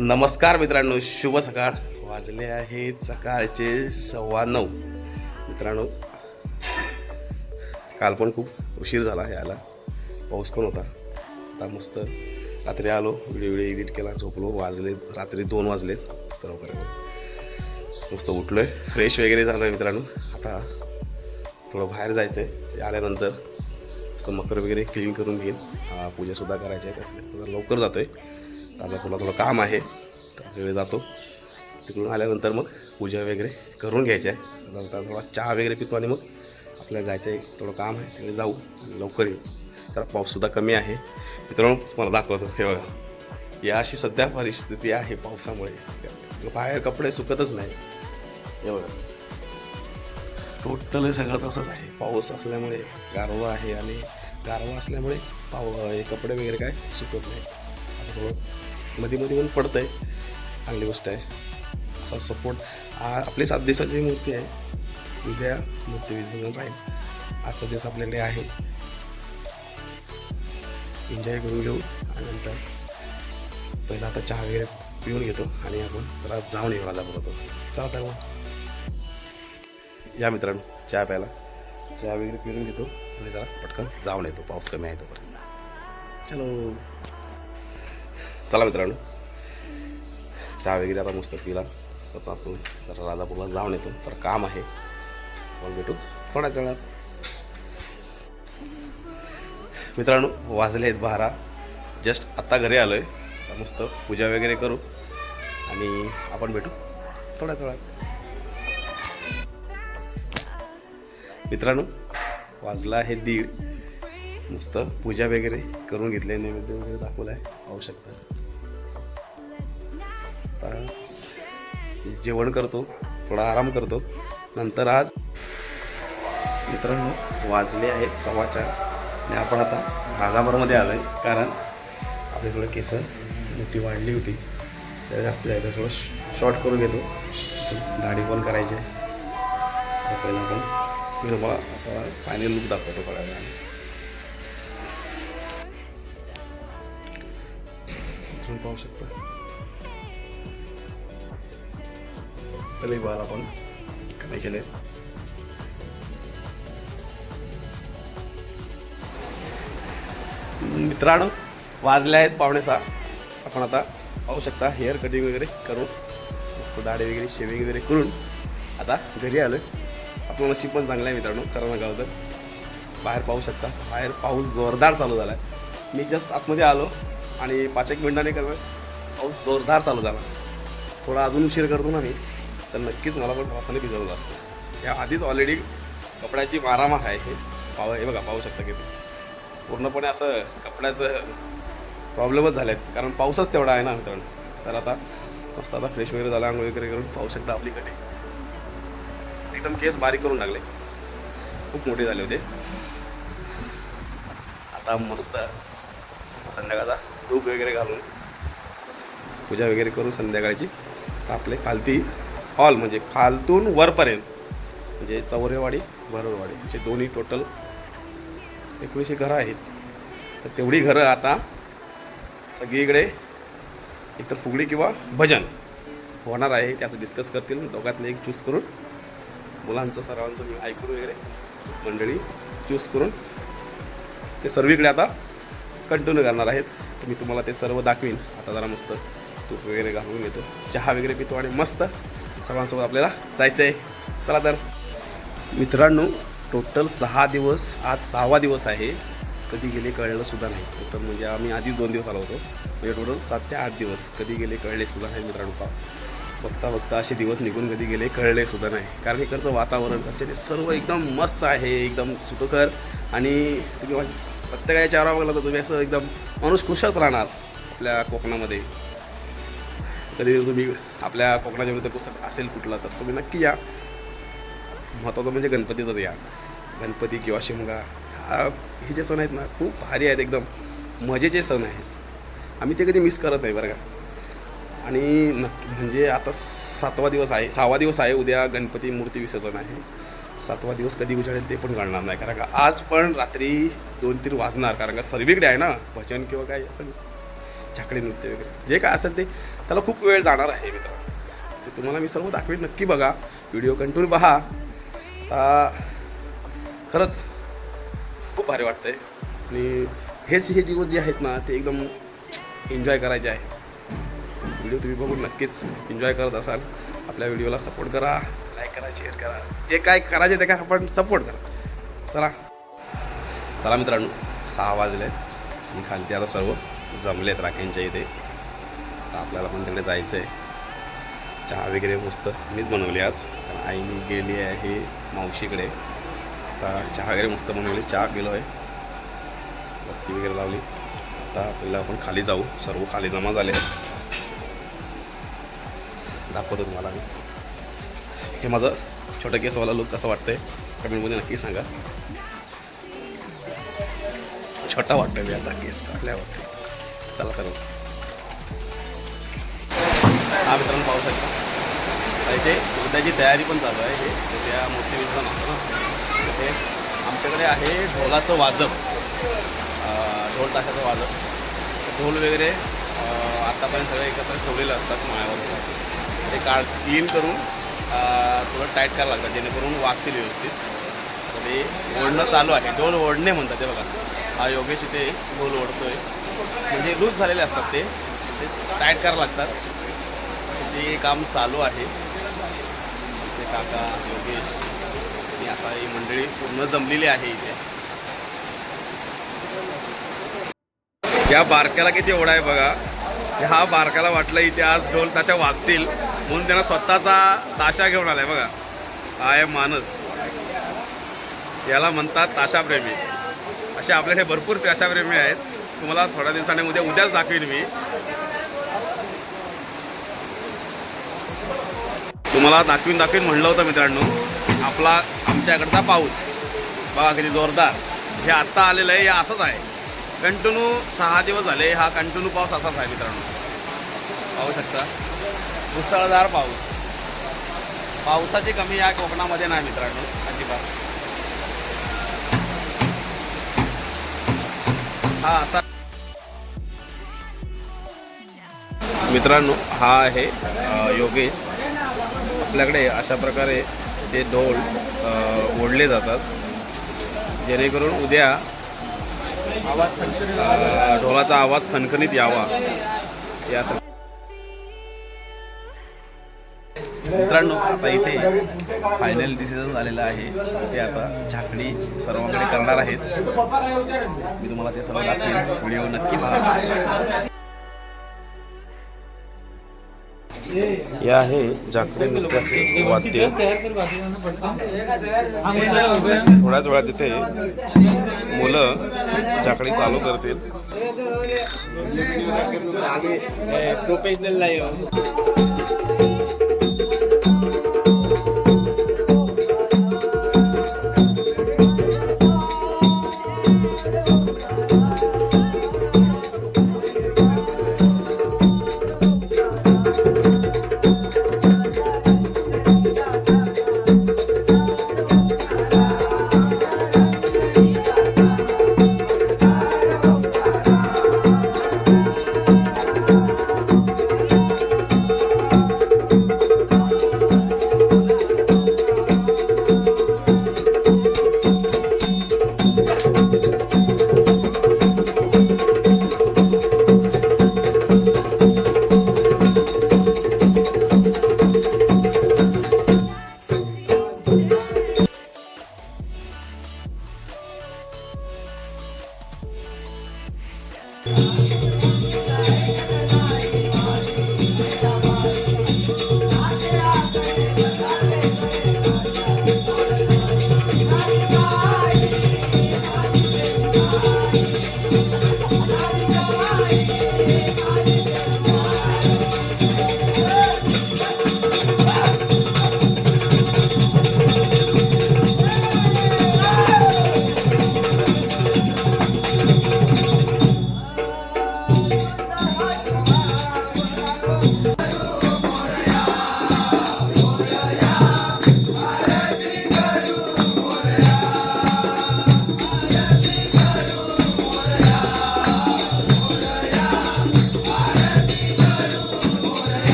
नमस्कार मित्रांनो शुभ सकाळ. वाजले आहेत सकाळचे सव्वा नऊ. मित्रांनो काल पण खूप उशीर झाला यायला. पाऊस पण होता. आता मस्त रात्री आलो व्हिडिओ व्हिडिओ एडिट केला झोपलो वाजले रात्री दोन वाजले सर्व करायला मस्त उठलो आहे फ्रेश वगैरे झालो आहे मित्रांनो. आता थोडं बाहेर जायचं आहे आल्यानंतर मस्त मकर वगैरे क्लीन करून घेईन. पूजासुद्धा करायची आहे. तसं लवकर जातो आहे आता थोडं थोडं काम आहे. तर जातो. तिकडून आल्यानंतर मग पूजा वगैरे करून घ्यायची आहे आता थोडा चहा वगैरे पितो आणि मग आपल्याला जायचं आहे. थोडं काम आहे. तिकडे जाऊ आणि लवकर येऊ. तर पाऊससुद्धा कमी आहे. मित्रांनो तुम्हाला दाखवतो. हे बघा. ही अशी सध्या परिस्थिती आहे पावसामुळे. बाहेर कपडे सुकतच नाही. हे बघा. टोटल सगळं तसंच आहे. पाऊस असल्यामुळे गारवा आहे आणि गारवा असल्यामुळे पाव हे कपडे वगैरे काय सुकत नाही. थोडं मध्ये मध्ये पण पडतं आहे चांगली गोष्ट आहे. असा सपोर्ट आपली सात दिवसाची मूर्ती आहे. उद्या मूर्ती विसर्जन राहील. आजचा दिवस आपल्याकडे आहे. एन्जॉय करून घेऊ. आणि नंतर पहिला आता चहा वगैरे पिऊन घेतो. आणि आपण जरा जाऊन येऊ राजापूर चला तर मग. या मित्रांनो चहा प्यायला. चहा वगैरे पिऊन घेतो. आणि जरा पटकन जाऊन येतो. पाऊस कमी आहे तोपर्यंत. चलो. चला मित्रांनो. चहा वगैरे आता मस्त पिला. तर आपण जरा राजापूरला जाऊन येतो. तर काम आहे. मग भेटू थोड्याच वेळात. मित्रांनो वाजले आहेत बारा. जस्ट आत्ता घरी आलो आहे मस्त पूजा वगैरे करू. आणि आपण भेटू थोड्याच वेळात. मित्रांनो वाजला आहे दीड. मस्त पूजा वगैरे करून घेतले. नैवेद्य वगैरे दाखवला आहे पाहू शकता. आता जेवण करतो थोडा आराम करतो. नंतर आज मित्रांनो वाजले आहेत सव्वा चार. आणि आपण आता राजाभरमध्ये आलो आहे कारण आपले थोडं केस मोठी वाढली होती. तर जास्त जायचं थोडं शॉर्ट करून घेतो. दाढी पण करायची आहे. पहिला आपण मी तुम्हाला आता फायनल लुक दाखवतो थोड्या वेळाने पाहू शकता. पहिले बार आपण कमी केले मित्रांनो वाजले आहेत पावणे सहा. आपण आता पाहू शकता हेअर कटिंग वगैरे करून मस्त दाढी वगैरे शेविंग वगैरे करून आता घरी आलो आपलं नशीब पण चांगलं आहे मित्रांनो खरं नका तर बाहेर पाहू शकता. बाहेर पाऊस जोरदार चालू झाला आहे मी जस्ट आतमध्ये आलो आणि पाच एक मिनिटाने कसं पाऊस जोरदार चालू झाला. थोडा अजून उशीर करतो ना मी. तर नक्कीच मला पण पावसाने भिजवलं असतं. या आधीच ऑलरेडी कपड्याची मारामार आहे हे. पाव हे बघा पाहू शकता किती. पूर्णपणे असं कपड्याचं प्रॉब्लेमच झाले आहेत कारण पाऊसच तेवढा आहे ना मित्रांनो. तर आता मस्त आता फ्रेश वगैरे झाला आंघोळ वगैरे करून पाहू शकता आपली एकदम केस बारीक करून लागले खूप मोठे झाले होते. आता मस्त संध्याकाळचा धूप वगैरे घालून पूजा वगैरे करून संध्याकाळची आपले खालती हॉल म्हणजे खालतून वरपर्यंत म्हणजे चौरेवाडी भरवाडी असे दोन्ही टोटल एकोणीसशे घरं आहेत. तर तेवढी घरं आता सगळीकडे एकतर फुगडी किंवा भजन होणार आहे ते आता डिस्कस करतील. दोघातलं एक चूज करून मुलांचं सर्वांचं मी ऐकून वगैरे मंडळी चूज करून ते सर्वीकडे आता कंटिन्यू करणार आहेत. तर मी तुम्हाला ते सर्व दाखवीन. आता जरा मस्त तूप वगैरे घालून घेतो. चहा वगैरे पितो आणि मस्त सर्वांसोबत आपल्याला जायचं आहे चला तर. मित्रांनो टोटल सहा दिवस आज सहावा दिवस आहे. कधी गेले कळलं सुद्धा नाही. टोटल म्हणजे आम्ही आधीच दोन दिवस आलो होतो. म्हणजे टोटल सात ते आठ दिवस कधी गेले कळले सुद्धा नाही मित्रांनो. पा बघता बघता असे दिवस निघून कधी गेले कळले सुद्धा नाही. कारण इकडचं वातावरण कडचे ते सर्व एकदम मस्त आहे एकदम सुखकर. आणि तुम्ही प्रत्येकाच्या चेहरा बघला तर तुम्ही असं एकदम माणूस खुशच राहणार आपल्या कोकणामध्ये. कधी तुम्ही आपल्या कोकणाच्या विरुद्ध पुस्तक असेल कुठला तर तुम्ही नक्की या. महत्त्वाचं म्हणजे गणपतीचं या. गणपती किंवा शिमगा हा हे जे सण आहेत ना खूप भारी आहेत एकदम. मजेचे सण आहेत. आम्ही ते कधी मिस करत नाही बरं का. आणि नक्की म्हणजे आता सातवा दिवस आहे सहावा दिवस आहे उद्या गणपती मूर्ती विसर्जन आहे. सातवा दिवस कधी उजाडेल ते पण कळणार नाही कारण का आज पण रात्री दोन तीन वाजणार कारण का सर्वीकडे आहे ना भजन किंवा काय असं झाकडे नृत्य वगैरे. जे काय असेल ते त्याला खूप वेळ जाणार आहे मित्रांनो. ते तुम्हाला मी सर्व दाखवेन नक्की बघा. व्हिडिओ कंटिन्यू पहा. आता खरंच खूप भारी वाटतंय. आणि हेच हे दिवस जे आहेत ना ते एकदम एन्जॉय करायचे आहे व्हिडिओ तुम्ही बघून नक्कीच एन्जॉय करत असाल. आपल्या व्हिडिओला सपोर्ट करा लाईक करा शेअर करा. जे काय करायचे ते काय आपण सपोर्ट करा. चला. चला मित्रांनो सहा वाजले. आणि खालती आता सर्व जमलेत राखेंच्या इथे. आता आपल्याला पण तिकडे जायचं आहे चहा वगैरे मस्त. मीच बनवली आज. कारण आई मी गेली आहे मावशीकडे. आता चहा वगैरे मस्त बनवली. चहा पिलो आहे बत्ती वगैरे लावली. आता पहिला आपण खाली जाऊ. सर्व खाली जमा झाले. दाखवतो तुम्हाला मी. हे माझं छोटं केसवाला लुक कसं वाटतंय? कमेंटमध्ये नक्की सांगा. छोटा वाटतोय मी आता केस. कापल्यावरती चला तर हा मित्रांनो पाहू शकता. इथे उद्याची तयारी पण चालू आहे. हे उद्या मोठी विधान असतं ना इथे आमच्याकडे आहे ढोलाचं वाजप. ढोल ताशाचं वाजप. ढोल वगैरे आत्तापर्यंत सगळे एकत्र ठेवलेले असतात माळ्यावर ते काढ क्लीन करून थोडं टाईट करावं लागतं जेणेकरून वागतील व्यवस्थित. ते ओढणं चालू आहे. ढोल ओढणे म्हणतात ते बघा. हा योगेश इथे ढोल ओढतोय. म्हणजे लूज झालेले असतात ते. ते टाईट करावं लागतात. ते काम चालू आहे. आमचे काका योगेश आणि असा ही मंडळी पूर्ण जमलेली आहे इथे. या बारक्याला किती ओढा आहे बघा. ह्या बारक्याला वाटलं इथे आज ढोल ताशा वाजतील. म्हणून त्यांना स्वतःचा ताशा घेऊन आलाय बघा. हा आहे मानस याला म्हणतात ताशाप्रेमी. असे आपल्याकडे भरपूर ताशाप्रेमी आहेत. तुम्हाला थोड्या दिवसाने उद्या उद्याच दाखवीन मी. तुम्हाला दाखवीन दाखवीन म्हणलं होतं मित्रांनो आपला आमच्याकडचा पाऊस. बघा किती जोरदार. हे आत्ता आलेलं आहे हे असंच आहे. कंटिन्यू सहा दिवस झाले हा कंटिन्यू पाऊस असाच आहे मित्रांनो. पाहू शकता. मुसळधार पाऊस. पावसाची कमी या कोकणामध्ये नाही मित्रांनो अजिबात. हा असा मित्रांनो हा आहे योगेश. आपल्याकडे अशा प्रकारे ते ढोल ओढले जातात. जेणेकरून उद्या आवाज ढोलाचा आवाज खणखणीत यावा. यासाठी मित्रांनो आता इथे फायनल डिसिजन झालेलं आहे. ते आता झाकडी सर्वांकडे करणार आहेत. मी तुम्हाला ते सर्व दाखवेन. व्हिडिओ नक्की पहा. हे आहे झाकडी नृत्याचे वाद्य. थोड्याच वेळात तिथे मुलं झाकडी चालू करतील. Professional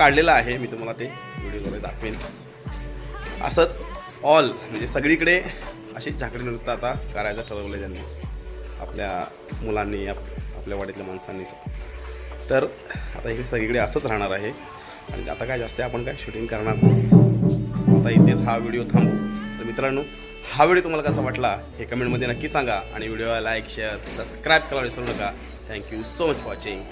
काढलेलं आहे. मी तुम्हाला ते व्हिडिओद्वारे दाखवेन. असंच ऑल म्हणजे सगळीकडे अशी झाकडी नृत्य आता करायचं ठरवलं आहे त्यांनी. आपल्या मुलांनी आप आपल्या वाडीतल्या माणसांनी. तर आता हे सगळीकडे असंच राहणार आहे. आणि आता काय जास्त आपण काय शूटिंग करणार नाही. आता इथेच हा व्हिडिओ थांबू. तर मित्रांनो हा व्हिडिओ तुम्हाला कसा वाटला हे कमेंटमध्ये नक्की सांगा. आणि व्हिडिओला लाईक शेअर सबस्क्राईब करायला विसरू नका. Thank you so much for watching